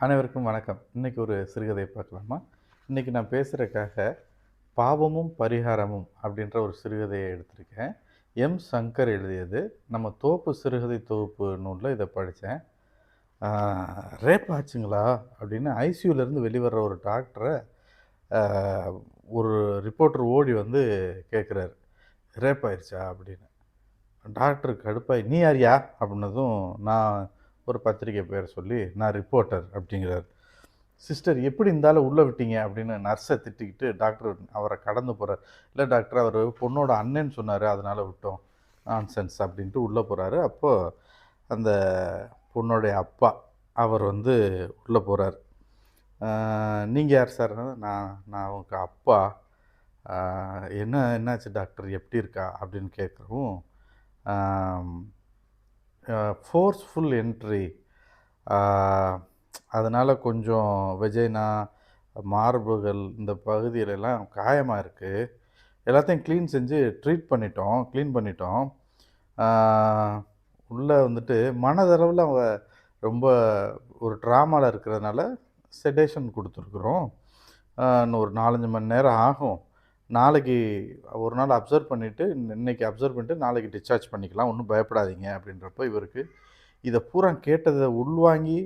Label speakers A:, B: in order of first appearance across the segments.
A: அனைவருக்கும் வணக்கம். இன்றைக்கி ஒரு சிறுகதை பார்க்கலாமா? இன்றைக்கி நான் பேசுகிறக்காக பாவமும் பரிகாரமும் அப்படின்ற ஒரு சிறுகதையை எடுத்திருக்கேன். எம் சங்கர் எழுதியது. நம்ம தோப்பு சிறுகதை தொகுப்பு நூலில் இதை படித்தேன். ரேப் ஆச்சுங்களா? அப்படின்னு ஐசியூலேருந்து வெளிவர்ற ஒரு டாக்டரை ஒரு ரிப்போர்ட்டர் ஓடி வந்து கேட்குறாரு ரேப் ஆயிடுச்சா அப்படின்னு. டாக்டருக்கு கடுப்பாய் நீ யாரியா அப்படின்னதும் நான் ஒரு பத்திரிக்கை பேர் சொல்லி நான் ரிப்போர்ட்டர் அப்படிங்கிறார். சிஸ்டர் எப்படி இருந்தாலும் உள்ளே விட்டீங்க? அப்படின்னு நர்ஸை திட்டிக்கிட்டு டாக்டர் அவரை கடந்து போகிறார் இல்லை டாக்டர் அவர் பொண்ணோட அண்ணன் சொன்னார் அதனால் விட்டோம். நான்சென்ஸ் அப்படின்ட்டு உள்ளே போகிறாரு அப்போது அந்த பொண்ணுடைய அப்பா அவர் வந்து உள்ளே போகிறார் நீங்கள் யார் சார்? நான் நான் உங்க அப்பா. என்ன என்னாச்சு டாக்டர்? எப்படி இருக்கா? அப்படின்னு கேட்குறவும் ஃபோர்ஸ்ஃபுல் என்ட்ரி அதனால் கொஞ்சம் வெஜைனா மார்புகள் இந்த பகுதியிலெல்லாம் காயமாக இருக்குது எல்லாத்தையும் க்ளீன் செஞ்சு ட்ரீட் பண்ணிட்டோம் க்ளீன் பண்ணிட்டோம். உள்ளே வந்துட்டு மனதளவில் அவங்க ரொம்ப ஒரு ட்ராமாவில் இருக்கிறதுனால செடேஷன் கொடுத்துருக்குறோம். இன்னும் ஒரு நாலஞ்சு மணி நேரம் ஆகும். நாளைக்கு ஒரு நாள் அப்சர்வ் பண்ணிவிட்டு இன்றைக்கி அப்சர்வ் பண்ணிட்டு நாளைக்கு டிஸ்சார்ஜ் பண்ணிக்கலாம். ஒன்றும் பயப்படாதீங்க அப்படின்றப்ப இவருக்கு இதை பூரா கேட்டதை உள்வாங்கி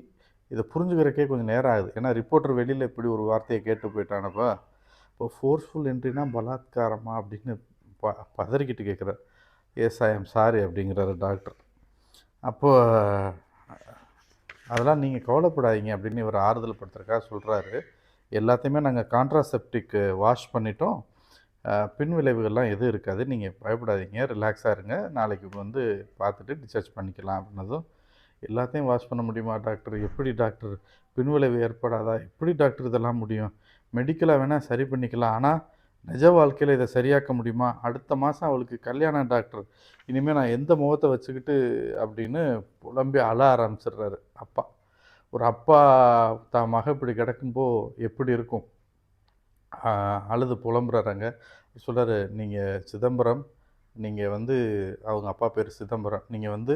A: இதை புரிஞ்சுக்கிறக்கே கொஞ்சம் நேரம் ஆகுது. ஏன்னா ரிப்போர்ட்டர் வெளியில் இப்படி ஒரு வார்த்தையை கேட்டு போயிட்டானப்போ இப்போ ஃபோர்ஸ்ஃபுல் என்ட்ரினா பலாத்காரமா அப்படின்னு ப பதறிக்கிட்டு கேட்குறார். எஸ் ஐ எம் சாரி அப்படிங்கிறாரு டாக்டர் அப்போது அதெல்லாம் நீங்கள் கவலைப்படாதீங்க அப்படின்னு இவர் ஆறுதல் படுத்துறக்காக சொல்கிறாரு எல்லாத்தையுமே நாங்கள் கான்ட்ராசெப்டிக் வாஷ் பண்ணிட்டோம். பின் விளைவுகள்லாம் எதுவும் இருக்காது. நீங்கள் பயப்படாதீங்க. ரிலாக்ஸாக இருங்க. நாளைக்கு வந்து பார்த்துட்டு டிஸ்சார்ஜ் பண்ணிக்கலாம் அப்படின்னதும் எல்லாத்தையும் வாஷ் பண்ண முடியுமா டாக்டர்? எப்படி டாக்டர்? பின்விளைவு ஏற்படாதா? எப்படி டாக்டர் இதெல்லாம் முடியும்? மெடிக்கலாக வேணால் சரி பண்ணிக்கலாம். ஆனால் நிஜ வாழ்க்கையில் இதை சரியாக்க முடியுமா? அடுத்த மாதம் அவளுக்கு கல்யாணம் டாக்டர். இனிமேல் நான் எந்த முகத்தை வச்சுக்கிட்டு அப்படின்னு புலம்பி அழ ஆரம்பிச்சிடுறாரு அப்பா. ஒரு அப்பா தான் மக இப்படி கிடக்கும்போ எப்படி இருக்கும்? அழுது புலம்புறாங்க சொல்கிறாரு நீங்கள் சிதம்பரம் நீங்கள் வந்து அவங்க அப்பா பேர் சிதம்பரம். நீங்கள் வந்து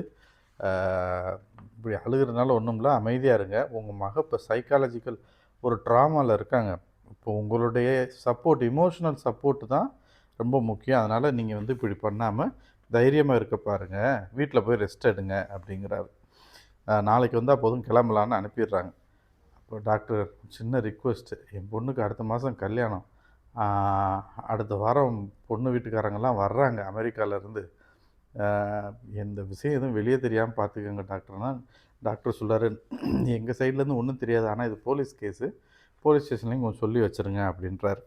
A: இப்படி அழுகிறதுனால ஒன்றும் இல்லை அமைதியாக இருங்க. உங்கள் மக இப்போ சைக்காலஜிக்கல் ஒரு ட்ராமாவில் இருக்காங்க. இப்போ உங்களுடைய சப்போர்ட் இமோஷனல் சப்போர்ட் தான் ரொம்ப முக்கியம். அதனால் நீங்கள் வந்து இப்படி பண்ணாமல் தைரியமாக இருக்க பாருங்கள் வீட்டில் போய் ரெஸ்ட் எடுங்க அப்படிங்கிறாரு. நாளைக்கு வந்தால் போதும் கிளம்பலான்னு அனுப்பிடுறாங்க. இப்போ டாக்டர் சின்ன ரிக்வெஸ்ட்டு. என் பொண்ணுக்கு அடுத்த மாதம் கல்யாணம். அடுத்த வாரம் பொண்ணு வீட்டுக்காரங்கெல்லாம் வர்றாங்க அமெரிக்காவிலேருந்து எந்த விஷயம் எதுவும் வெளியே தெரியாமல் பார்த்துக்கோங்க டாக்டர்னா டாக்டர் சொல்றாரு எங்கள் சைட்லேருந்து ஒன்றும் தெரியாது. ஆனால் இது போலீஸ் கேஸு. போலீஸ் ஸ்டேஷன்லேயும் கொஞ்சம் சொல்லி வச்சுருங்க அப்படின்றார்.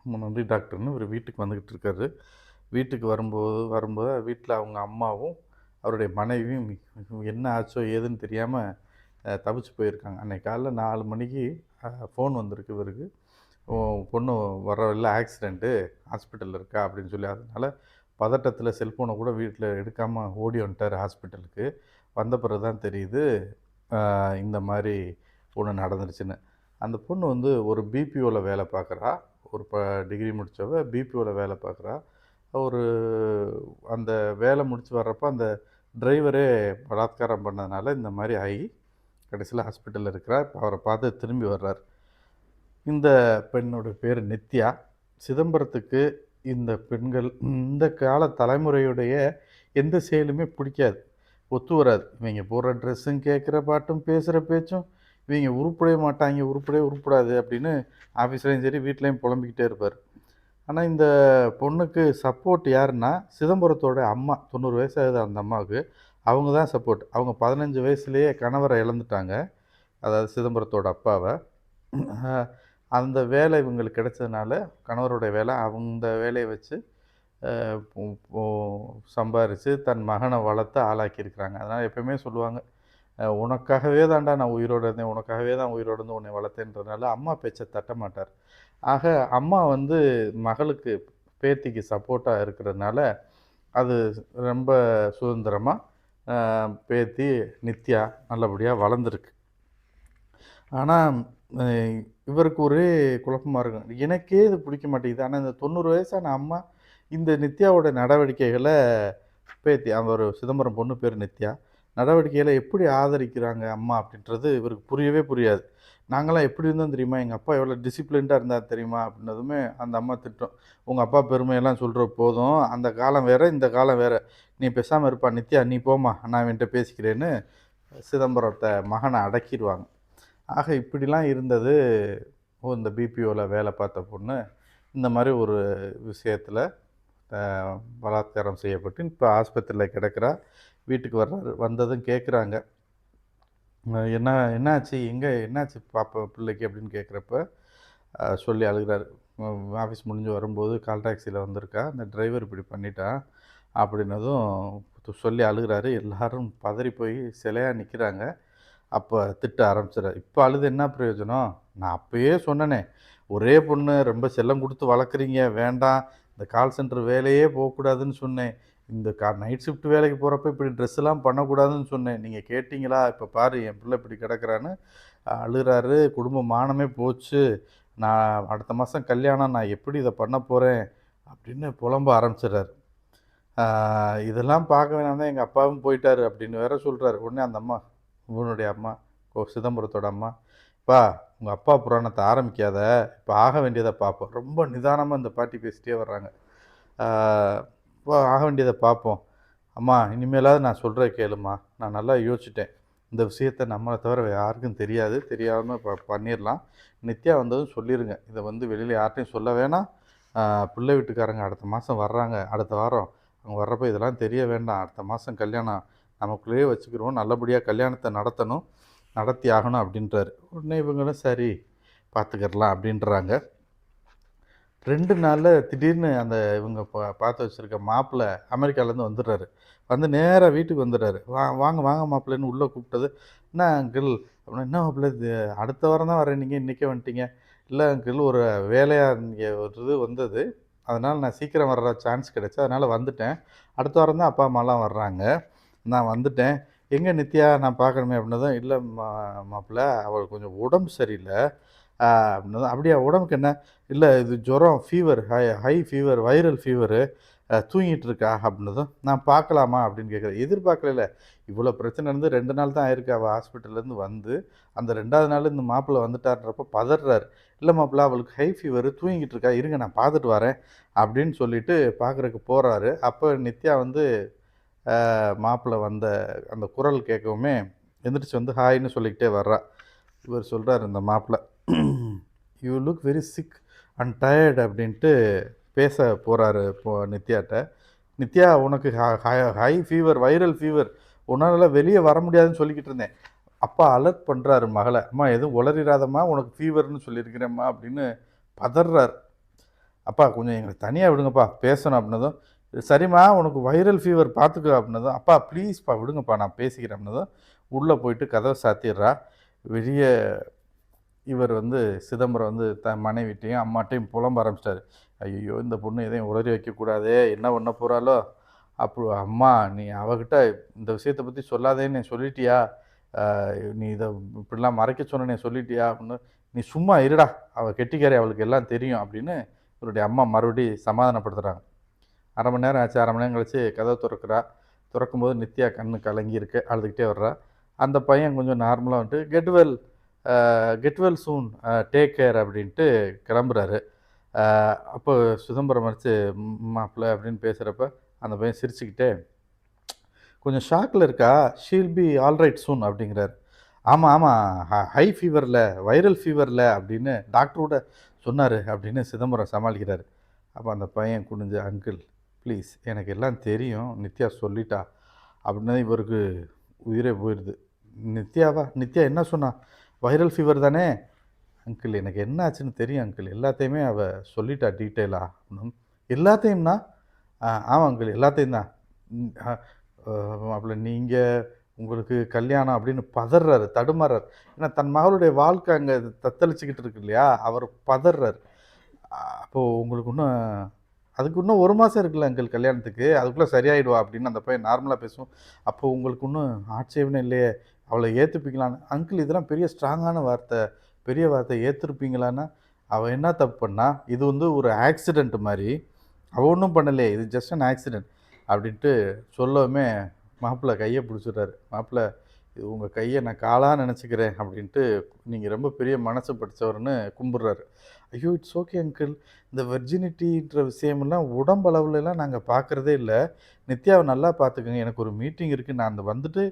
A: ரொம்ப நன்றி டாக்டர்னு இவர் வீட்டுக்கு வந்துக்கிட்டு இருக்காரு. வீட்டுக்கு வரும்போது வரும்போது வீட்டில் அவங்க அம்மாவும் அவருடைய மனைவியும் என்ன ஆச்சோ ஏதுன்னு தெரியாமல் தவிச்சு போயிருக்காங்க. அன்றைக்கி காலைல நாலு மணிக்கு ஃபோன் வந்திருக்கு இவருக்கு. பொண்ணு வர வழியில் ஆக்சிடெண்ட்டு ஹாஸ்பிட்டலில் இருக்கா அப்படின்னு சொல்லி. அதனால் பதட்டத்தில் செல்ஃபோனை கூட வீட்டில் எடுக்காமல் ஓடி வந்துட்டார் ஹாஸ்பிட்டலுக்கு வந்த பிறகு தான் தெரியுது இந்த மாதிரி ஒன்று நடந்துருச்சுன்னு. அந்த பொண்ணு வந்து ஒரு பிபிஓவில் வேலை பார்க்குறா ஒரு ப டிகிரி முடித்தவ பிபிஓவில் வேலை பார்க்குறா ஒரு அந்த வேலை முடித்து வர்றப்போ அந்த டிரைவரே பலாத்காரம் பண்ணதுனால இந்த மாதிரி ஆகி கடைசியில் ஹாஸ்பிட்டலில் இருக்கிறார். இப்போ அவரை பார்த்து திரும்பி வர்றார். இந்த பெண்ணோட பேர் நித்யா. சிதம்பரத்துக்கு இந்த பெண்கள் இந்த கால தலைமுறையுடைய எந்த செயலுமே பிடிக்காது. ஒத்து வராது. இவங்க போடுற ட்ரெஸ்ஸும் கேட்குற பாட்டும் பேசுகிற பேச்சும் இவங்க உருப்படவே மாட்டாங்க உருப்படவே உருப்படாது அப்படின்னு ஆஃபீஸ்லேயும் சரி வீட்லேயும் புலம்பிக்கிட்டே இருப்பார். ஆனால் இந்த பொண்ணுக்கு சப்போர்ட் யாருன்னா சிதம்பரத்தோட அம்மா. தொண்ணூறு வயசாகுது அந்த அம்மாவுக்கு. அவங்க தான் சப்போர்ட் அவங்க பதினஞ்சு வயசுலேயே கணவரை இழந்துட்டாங்க. அதாவது சிதம்பரத்தோட அப்பாவை. அந்த வேலை இவங்களுக்கு கிடைச்சதுனால கணவருடைய வேலை அந்த வேலையை வச்சு சம்பாரித்து தன் மகனை வளர்த்து ஆளாக்கியிருக்கிறாங்க. அதனால் எப்பயுமே சொல்லுவாங்க உனக்காகவே தான்டா நான் உயிரோடு இருந்தேன். உனக்காகவே தான் உயிரோடு இருந்து உன்னை வளர்த்தேன்றதுனால அம்மா பேச்சை தட்ட மாட்டார். ஆக அம்மா வந்து மகளுக்கு பேத்திக்கு சப்போர்ட்டாக இருக்கிறதுனால அது ரொம்ப சுதந்திரமாக பேத்தி நித்யா நல்லபடியாக வளர்ந்துருக்கு. ஆனால் இவருக்கு ஒரே குழப்பமாக இருக்கும் எனக்கே இது பிடிக்க மாட்டேங்குது. ஆனால் இந்த தொண்ணூறு வயசான அம்மா இந்த நித்யாவோட நடவடிக்கைகளை பேத்தி அவர் ஒரு சிதம்பரம் பொண்ணு பேர் நித்யா நடவடிக்கைகளை எப்படி ஆதரிக்கிறாங்க அம்மா அப்படின்றது இவருக்கு புரியவே புரியாது. நாங்களாம் எப்படி இருந்தோம் தெரியுமா? எங்கள் அப்பா எவ்வளோ டிசிப்ளின்டாக இருந்தார் தெரியுமா? அப்படின்னதுமே அந்த அம்மா திட்டம் உங்கள் அப்பா பெருமையெல்லாம் சொல்கிற போதும். அந்த காலம் வேறு இந்த காலம் வேறு நீ பேசாமல் இருப்பா நித்யா நீ போம்மா நான் என்கிட்ட பேசிக்கிறேன்னு சிதம்பரத்தை மகனை அடக்கிடுவாங்க ஆக இப்படிலாம் இருந்தது ஓ இந்த பிபிஓவில் வேலை பார்த்த பொண்ணு, இந்த மாதிரி ஒரு விஷயத்தில் பலாத்காரம் செய்யப்பட்டு இப்போ ஆஸ்பத்திரியில் கிடக்கிறா வீட்டுக்கு வர்றாரு. வந்ததும் கேட்குறாங்க. என்ன என்னாச்சு? எங்கே என்னாச்சு பாப்பா பிள்ளைக்கு அப்படின்னு கேட்குறப்ப, சொல்லி அழுகுறாரு. ஆஃபீஸ் முடிஞ்சு வரும்போது கால் டாக்ஸியில் வந்திருக்கா. அந்த டிரைவர் இப்படி பண்ணிட்டான். அப்படின்னதும் சொல்லி அழுகுறாரு. எல்லாரும் பதறி போய் சிலையாக நிற்கிறாங்க அப்போ திட்ட ஆரம்பிச்சுறாரு. இப்போ அழுது என்ன பிரயோஜனம்? நான் அப்போயே சொன்னனே, ஒரே பொண்ணு ரொம்ப செல்லம் கொடுத்து வளர்க்குறீங்க. வேண்டாம். இந்த கால் சென்டர் வேலையே போகக்கூடாதுன்னு சொன்னேன். இந்த கா நைட் ஷிஃப்ட் வேலைக்கு போகிறப்ப இப்படி ட்ரெஸ்ஸெல்லாம் பண்ணக்கூடாதுன்னு சொன்னேன். நீங்கள் கேட்டிங்களா இப்போ பாரு என் பிள்ளை இப்படி கிடக்குறான்னு அழுகிறாரு குடும்ப மானமே போச்சு. நான் அடுத்த மாதம் கல்யாணம். நான் எப்படி இதை பண்ண போகிறேன் அப்படின்னு புலம்ப ஆரம்பிச்சிடுறாரு இதெல்லாம் பார்க்க வேணாம் தான் அப்பாவும் போயிட்டாரு அப்படின்னு வேற சொல்கிறாரு உடனே அந்த அம்மா, உன்னுடைய அம்மா, ஓ சிதம்பரத்தோட அம்மா, பா உங்கள் அப்பா புராணத்தை ஆரம்பிக்காத. இப்போ ஆக வேண்டியதை பார்ப்போம்." ரொம்ப நிதானமாக இந்த பாட்டி பேசிட்டே வர்றாங்க. இப்போ ஆக வேண்டியதை பார்ப்போம். அம்மா இனிமேலாவது நான் சொல்கிற கேளும்மா. நான் நல்லா யோசிச்சுட்டேன். இந்த விஷயத்த நம்மளை தவிர யாருக்கும் தெரியாது. தெரியாமல் ப பண்ணிடலாம் நித்யா வந்ததும் சொல்லிடுங்க இதை வந்து வெளியில் யார்ட்டையும் சொல்ல வேணாம். பிள்ளை வீட்டுக்காரங்க அடுத்த மாதம் வர்றாங்க. அடுத்த வாரம். அவங்க வர்றப்போ இதெல்லாம் தெரிய வேண்டாம். அடுத்த மாதம் கல்யாணம் நமக்குள்ளேயே வச்சுக்கிருவோம். நல்லபடியாக கல்யாணத்தை நடத்தணும். நடத்தி ஆகணும்." அப்படின்றாரு. உடனே இவங்களும் சரி பார்த்துக்கிடலாம் அப்படின்றாங்க. ரெண்டு நாளில் திடீர்னு அந்த இவங்க பா பார்த்து வச்சுருக்க மாப்பிள அமெரிக்காலேருந்து வந்துடுறாரு. வந்து நேராக வீட்டுக்கு வந்துடுறாரு. "வா வாங்க வாங்க மாப்பிள்ளைன்னு உள்ளே கூப்பிட்டது, "என்ன அங்கிள்?" அப்படின்னா, "என்ன மாப்பிள இது அடுத்த வாரம் தான் வரேன் நீங்கள் இன்றைக்கே வந்துட்டீங்க." இல்லை அங்கிள் ஒரு வேலையாக இங்கே ஒரு இது வந்தது. அதனால் நான் சீக்கிரம் வர்ற சான்ஸ் கிடச்சி அதனால் வந்துட்டேன். அடுத்த வாரம் தான் அப்பா, அம்மாலாம் வர்றாங்க. நான் வந்துட்டேன். எங்கே நித்யா நான் பார்க்கணுமே." அப்படின்னதும், இல்லை மா மாப்பிள அவளுக்கு கொஞ்சம் உடம்பு சரியில்லை அப்படின்னு தான் "அப்படியா உடம்புக்கு என்ன?" இல்லை இது ஜுரம், fever high high fever viral fever. தூங்கிட்டு இருக்கா." அப்படின்னதும், "நான் பார்க்கலாமா?" அப்படின்னு கேட்குறேன் எதிர்பார்க்கல இவ்வளோ பிரச்சனை இருந்து ரெண்டு நாள் தான் ஆயிருக்கு அவள் ஹாஸ்பிட்டல்லேருந்து வந்து. அந்த ரெண்டாவது நாள் இந்த மாப்பிள வந்துட்டார்ன்றப்போ பதர்றாரு. இல்லை மாப்பிள அவளுக்கு ஹை ஃபீவரு தூங்கிட்டு இருக்கா. இருங்க நான் பார்த்துட்டு வரேன்." அப்படின்னு சொல்லிட்டு பார்க்குறக்கு போகிறாரு அப்போ நித்யா வந்து மாப்பிள்ளை மாப்பிள வந்த அந்த குரல் கேட்கவுமே எந்திரிச்சு வந்து ஹாய்னு சொல்லிக்கிட்டே வர்றா. இவர் சொல்கிறார் இந்த மாப்பிள்ளை "you look very sick and tired." அப்படின்ட்டு பேச போகிறாரு இப்போ நித்யாட்ட. "நித்யா உனக்கு ஹை ஃபீவர் வைரல் ஃபீவர். உன்னால் வெளியே வர முடியாதுன்னு சொல்லிக்கிட்டு இருந்தேன்." அப்பா அலர்ட் பண்ணுறாரு மகளை "அம்மா எதுவும் உளறிடாதம்மா உனக்கு ஃபீவர்னு சொல்லியிருக்கிறேன்ம்மா." அப்படின்னு பதறார் "அப்பா கொஞ்சம் எங்களை தனியாக விடுங்கப்பா. பேசணும்." அப்படின்னதும், "சரிம்மா உனக்கு வைரல் ஃபீவர் பார்த்துக்கோ." அப்படின்னதும், "அப்பா ப்ளீஸ்ப்பா விடுங்கப்பா நான் பேசிக்கிறேன்." அப்படின்னதும், உள்ளே போயிட்டு கதவை சாத்திடுறா வெளிய இவர் வந்து சிதம்பரம் வந்து தன் மனைவிட்டையும் அம்மாட்டையும் புலம்ப ஆரம்பிச்சிட்டாரு ஐயோ இந்த பொண்ணு எதையும் உளறி வைக்கக்கூடாதே. என்ன பண்ண போகிறாளோ அப்போ "அம்மா நீ அவகிட்ட இந்த விஷயத்தை பற்றி சொல்லாதேன்னு சொல்லிட்டியா? நீ இதை இப்படிலாம் மறைக்க சொன்னேனே சொல்லிட்டியா?" அப்படின்னு, "நீ சும்மா இருடா. அவள் கெட்டிக்காரி அவளுக்கு எல்லாம் தெரியும்." அப்படின்னு இவருடைய அம்மா மறுபடி சமாதானப்படுத்துகிறாங்க அரை மணி நேரம் ஆச்சு. அரை மணி நேரம் கழிச்சு கதவை திறக்கிறா திறக்கும்போது நித்யா கண்ணு கலங்கியிருக்கு. அழுதுகிட்டே வர்றா. அந்த பையன் கொஞ்சம் நார்மலாக வந்துட்டு, "get well soon. Take care." அப்படின்ட்டு கிளம்புறாரு. அப்போ சிதம்பரம் மறைச்சு, மாப்பிள்ளை அப்படின்னு பேசுகிறப்ப அந்த பையன் சிரிச்சுக்கிட்டே, "கொஞ்சம் ஷாக்ல இருக்கா. She'll be alright soon." அப்படிங்கிறார் ஆமாம் ஆமாம் ஹ ஹை ஃபீவரில் வைரல் ஃபீவரில் அப்படின்னு டாக்டரோட சொன்னார் அப்படின்னு சிதம்பரம் சமாளிக்கிறார் அப்போ அந்த பையன் குனிஞ்சு, "அங்கிள் ப்ளீஸ் எனக்கு எல்லாம் தெரியும். நித்யா சொல்லிட்டா." அப்படின்னா இவருக்கு உயிரே போயிடுது "நித்யாவா? நித்யா என்ன சொன்னா? வைரல் ஃபீவர் தானே?" "அங்கிள் எனக்கு என்ன ஆச்சுன்னு தெரியும் அங்கிள். எல்லாத்தையுமே அவ சொல்லிட்டா டீட்டெயிலாக அப்படின்னு "எல்லாத்தையும்னா?" ஆமாம் அங்கிள் எல்லாத்தையும் தான்." அப்படி நீங்கள் உங்களுக்கு கல்யாணம் அப்படின்னு பதறாரு தடுமாறுறாரு. ஏன்னா தன் மகளுடைய வாழ்க்கை அங்கே தத்தளிச்சுக்கிட்டு இருக்கு இல்லையா? அவர் பதர்றாரு. அப்போது உங்களுக்கு இன்னும் அதுக்கு இன்னும் ஒரு மாதம் இருக்குல்ல எங்கள் கல்யாணத்துக்கு. அதுக்குள்ளே சரியாயிடுவா." அப்படின்னு அந்த பையன் நார்மலாக பேசுவோம் "அப்போ உங்களுக்கு இன்னும் ஆட்சேபனை இல்லையே. அவளை ஏற்றுப்பீங்களான்னு "அங்கிள் இதெல்லாம் பெரிய ஸ்ட்ராங்கான வார்த்தை. பெரிய வார்த்தை. ஏற்றுருப்பீங்களான்னா அவள் என்ன தப்பு பண்ணா? இது வந்து ஒரு ஆக்சிடெண்ட்டு மாதிரி அவள் ஒன்றும் பண்ணலையே. இது ஜஸ்ட் அன் ஆக்சிடெண்ட் அப்படின்ட்டு சொல்லவுமே மாப்பிள்ளை கையை பிடிச்சிடுறாரு மாப்பிள்ளை இது உங்கள் கையை நான் காலாக நினச்சிக்கிறேன் அப்படின்ட்டு நீங்கள் ரொம்ப பெரிய மனசு படித்தவர்னு கும்பிட்றாரு. ஐயோ இட்ஸ் ஓகே அங்கிள். இந்த வெர்ஜினிட்டின்ற விஷயமெல்லாம் உடம்பளவுலலாம் நாங்கள் பார்க்குறதே இல்லை. நித்யாவை நல்லா பார்த்துக்கோங்க எனக்கு ஒரு மீட்டிங் இருக்குது நான் அந்த வந்துட்டு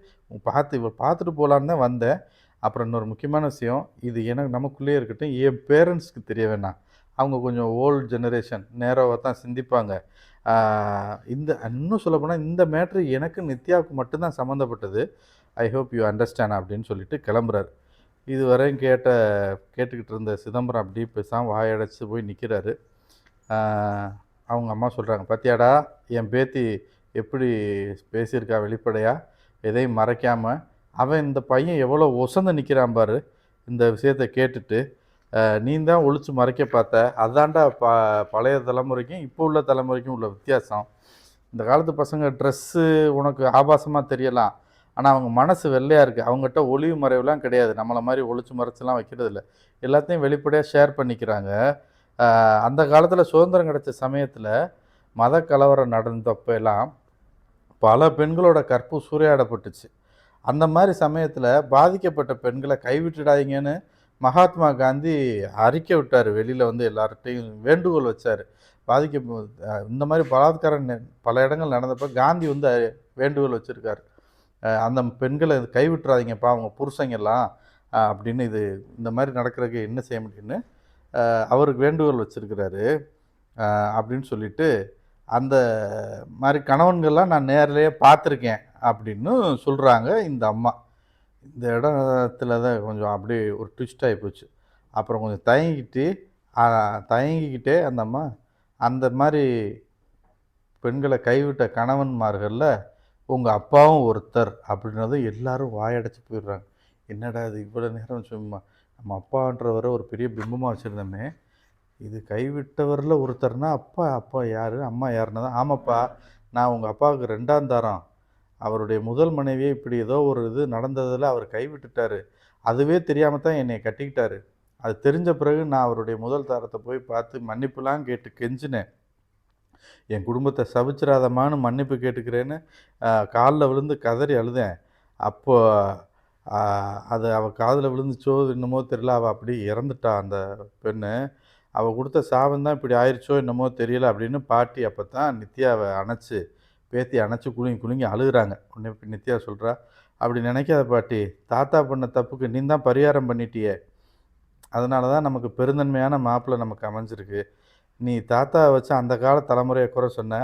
A: பார்த்து இவள் பார்த்துட்டு போகலான்னு தான் வந்தேன். அப்புறம் இன்னொரு முக்கியமான விஷயம். இது எனக்கு நமக்குள்ளேயே இருக்கட்டும். என் பேரண்ட்ஸ்க்கு தெரிய வேணாம். அவங்க கொஞ்சம் ஓல்டு ஜெனரேஷன் நேராக தான் சிந்திப்பாங்க. இந்த இன்னும் சொல்லப்போனால் இந்த மேட்ரு எனக்கு நித்யாவுக்கு மட்டும்தான் சம்மந்தப்பட்டது. ஐ ஹோப் யூ அண்டர்ஸ்டாண்ட் அப்படின்னு சொல்லிட்டு கிளம்புறாரு. இதுவரையும் கேட்ட கேட்டுக்கிட்டு இருந்த சிதம்பரம் அப்படி பேசாமல் வாயடைச்சு போய் நிற்கிறாரு அவங்க அம்மா சொல்கிறாங்க பத்தியாடா என் பேத்தி எப்படி பேசியிருக்கா வெளிப்படையாக எதையும் மறைக்காமல் அவன் இந்த பையன் எவ்வளோ ஒசந்து நிற்கிறான் பாரு இந்த விஷயத்தை கேட்டுட்டு. நீ தான் ஒழிச்சு மறைக்க பார்த்த. அதாண்டா ப பழைய தலைமுறைக்கும் இப்போ உள்ள தலைமுறைக்கும் உள்ள வித்தியாசம். இந்த காலத்து பசங்க ட்ரெஸ்ஸு உனக்கு ஆபாசமாக தெரியலாம். ஆனால் அவங்க மனசு வெள்ளையாக இருக்குது அவங்ககிட்ட ஒளிவு மறைவுலாம் கிடையாது. நம்மளை மாதிரி ஒழிச்சு மறைச்செல்லாம் வைக்கிறது இல்லை. எல்லாத்தையும் வெளிப்படையாக ஷேர் பண்ணிக்கிறாங்க. அந்த காலத்தில் சுதந்திரம் கிடைச்ச சமயத்தில் மத கலவரம் நடந்தப்பெல்லாம் பல பெண்களோட கற்பு சூறையாடப்பட்டுச்சு. அந்த மாதிரி சமயத்தில் பாதிக்கப்பட்ட பெண்களை கைவிட்டுடாதீங்கன்னு மகாத்மா காந்தி அறிக்கை விட்டார் வெளியில் வந்து எல்லார்ட்டையும் வேண்டுகோள் வச்சார். பாதிக்க இந்த மாதிரி பலாத்காரம் பல இடங்கள் நடந்தப்ப காந்தி வந்து வேண்டுகோள் வச்சுருக்காரு. அந்த பெண்களை கைவிட்டுறாதீங்கப்பா அவங்க புருஷங்கெல்லாம் அப்படின்னு இது இந்த மாதிரி நடக்கிறதுக்கு என்ன செய்ய முடியும்னு அவருக்கு வேண்டுகோள் வச்சுருக்கிறாரு. அப்படின்னு சொல்லிட்டு அந்த மாதிரி கணவன்கள்லாம் நான் நேரிலேயே பார்த்துருக்கேன் அப்படின்னு சொல்கிறாங்க இந்த அம்மா. இந்த இடத்துல தான் கொஞ்சம் அப்படியே ஒரு ட்விஸ்ட் ஆகி போச்சு. அப்புறம் கொஞ்சம் தயங்கிட்டு தயங்கிக்கிட்டே அந்த அம்மா அந்த மாதிரி பெண்களை கைவிட்ட கணவன்மார்களில் உங்கள் அப்பாவும் ஒருத்தர் அப்படின்னதும் எல்லாரும் வாயடைச்சு போயிடுறாங்க. என்னடா இது இவ்வளோ நேரம் சும்மா நம்ம அப்பான்றவரை ஒரு பெரிய பிம்பமாக வச்சுருந்தோமே. இது கைவிட்டவரில் ஒருத்தர்னா அப்பா அப்பா யார்? அம்மா யாருன்னு தான். ஆமாப்பா நான் உங்கள் அப்பாவுக்கு ரெண்டாம் தரம். அவருடைய முதல் மனைவியே இப்படி ஏதோ ஒரு இது நடந்ததில் அவர் கைவிட்டுட்டாரு. அதுவே தெரியாமல் தான் என்னை கட்டிக்கிட்டாரு. அது தெரிஞ்ச பிறகு நான் அவருடைய முதல் தாரத்தை போய் பார்த்து மன்னிப்புலாம் கேட்டு கெஞ்சினேன். என் குடும்பத்தை சபிச்சிராதமான்னு மன்னிப்பு கேட்டுக்கிறேன்னு காலில் விழுந்து கதறி அழுதேன். அப்போ அது அவள் காதில் விழுந்துச்சோ என்னமோ தெரியல. அவள் அப்படி இறந்துட்டா அந்த பெண்ணு. அவள் கொடுத்த சாபம் தான் இப்படி ஆயிடுச்சோ என்னமோ தெரியல அப்படின்னு பாட்டி அப்போ தான் நித்யாவை அணைச்சி பேத்தி அணைச்சி குலுங்கி குலுங்கி அழுகுறாங்க. உடனே நித்யா சொல்கிறா அப்படி நினைக்காத பாட்டி தாத்தா பண்ண தப்புக்கு நீ தான் பரிகாரம் பண்ணிட்டியே. அதனால தான் நமக்கு பெருந்தன்மையான மாப்பிள்ளை நமக்கு அமைஞ்சிருக்கு. நீ தாத்தாவை வச்சு அந்த கால தலைமுறையை குறை சொன்ன.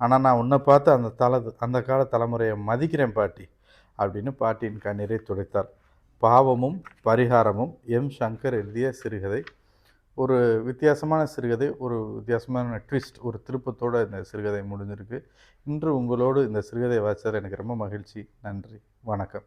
A: ஆனால் நான் உன்னை பார்த்து அந்த தலை அந்த கால தலைமுறையை மதிக்கிறேன் பாட்டி அப்படின்னு பாட்டியின் கண்ணீரை துடைத்தார். பாவமும் பரிகாரமும் எம் சங்கர் எழுதிய சிறுகதை ஒரு வித்தியாசமான சிறுகதை ஒரு வித்தியாசமான ட்விஸ்ட் ஒரு திருப்பத்தோடு இந்த சிறுகதை முடிஞ்சிருக்கு. இன்று உங்களோடு இந்த சிறுகதை வாசித்தது எனக்கு ரொம்ப மகிழ்ச்சி. நன்றி. வணக்கம்.